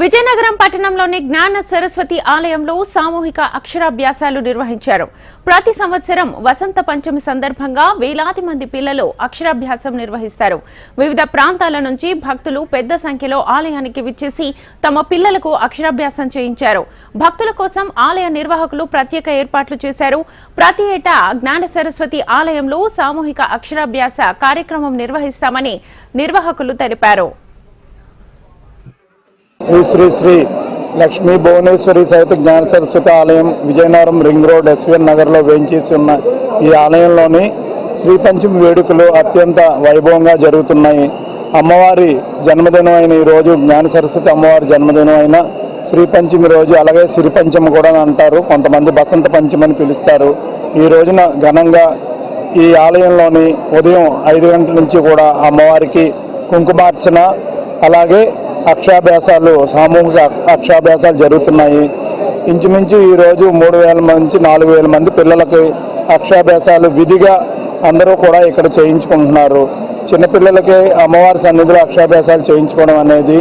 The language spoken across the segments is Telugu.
విజయనగరం పట్టణంలోని జ్ఞాన సరస్వతి ఆలయంలో సామూహిక అక్షరాభ్యాసాలు నిర్వహించారు. ప్రతి సంవత్సరం వసంత పంచమి సందర్భంగా వేలాది మంది పిల్లలు అక్షరాభ్యాసం నిర్వహిస్తారు. వివిధ ప్రాంతాల నుంచి భక్తులు పెద్ద సంఖ్యలో ఆలయానికి విచ్చేసి తమ పిల్లలకు అక్షరాభ్యాసం చేయించారు. భక్తుల కోసం ఆలయ నిర్వాహకులు ప్రత్యేక ఏర్పాట్లు చేశారు. ప్రతి ఏటా జ్ఞాన సరస్వతి ఆలయంలో సామూహిక అక్షరాభ్యాస కార్యక్రమం నిర్వహిస్తామని నిర్వాహకులు తెలిపారు. శ్రీ శ్రీ శ్రీ లక్ష్మీ భువనేశ్వరి సహిత జ్ఞాన సరస్వతి ఆలయం విజయనగరం రింగ్ రోడ్ ఎస్విఎన్ నగర్లో వేయించేసి ఉన్న ఈ ఆలయంలోని శ్రీ పంచమి వేడుకలు అత్యంత వైభవంగా జరుగుతున్నాయి. అమ్మవారి జన్మదినం అయిన ఈ రోజు జ్ఞాన సరస్వతి అమ్మవారి జన్మదినం అయిన శ్రీ పంచమి రోజు అలాగే సిరి పంచమి కూడా అంటారు. కొంతమంది బసంత పంచమి అని పిలుస్తారు. ఈ రోజున ఘనంగా ఈ ఆలయంలోని ఉదయం ఐదు గంటల నుంచి కూడా అమ్మవారికి కుంకుమార్చన అలాగే అక్షాభ్యాసాలు సామూహిక అక్షాభ్యాసాలు జరుగుతున్నాయి. ఇంచుమించు ఈరోజు మూడు వేల నుంచి నాలుగు వేల మంది పిల్లలకి అక్షాభ్యాసాలు విధిగా అందరూ కూడా ఇక్కడ చేయించుకుంటున్నారు. చిన్నపిల్లలకి అమ్మవారి సన్నిధిలో అక్షాభ్యాసాలు చేయించుకోవడం అనేది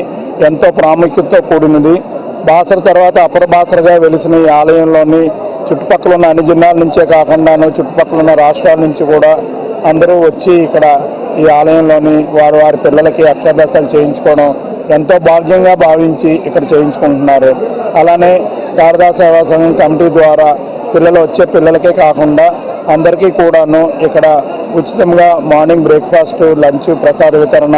ఎంతో ప్రాముఖ్యతతో కూడినది. బాసర తర్వాత అపర బాసరగా వెలిసిన ఈ ఆలయంలోని చుట్టుపక్కల ఉన్న అన్ని జిల్లాల నుంచే కాకుండాను చుట్టుపక్కల ఉన్న రాష్ట్రాల నుంచి కూడా అందరూ వచ్చి ఇక్కడ ఈ ఆలయంలోని వారు వారి పిల్లలకి అక్షరాభ్యాసాలు చేయించుకోవడం ఎంతో భాగ్యంగా భావించి ఇక్కడ చేయించుకుంటున్నారు. అలానే శారదా సేవా సంఘం కమిటీ ద్వారా పిల్లలు వచ్చే పిల్లలకే కాకుండా అందరికీ కూడాను ఇక్కడ ఉచితంగా మార్నింగ్ బ్రేక్ఫాస్ట్ లంచ్ ప్రసాద వితరణ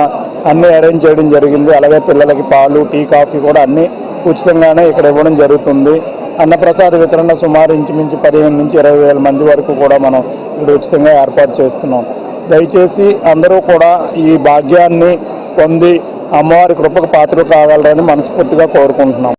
అన్నీ అరేంజ్ చేయడం జరిగింది. అలాగే పిల్లలకి పాలు టీ కాఫీ కూడా అన్నీ ఉచితంగానే ఇక్కడ ఇవ్వడం జరుగుతుంది. అన్నప్రసాద వితరణ సుమారు ఇంచుమించు పదిహేను నుంచి ఇరవై వేల మంది వరకు కూడా మనం ఇక్కడ ఉచితంగా ఏర్పాటు చేస్తున్నాం. దయచేసి అందరూ కూడా ఈ భాగ్యాన్ని పొంది అమ్మవారి కృపకు పాత్రలు కావాలని మనస్ఫూర్తిగా కోరుకుంటున్నాం.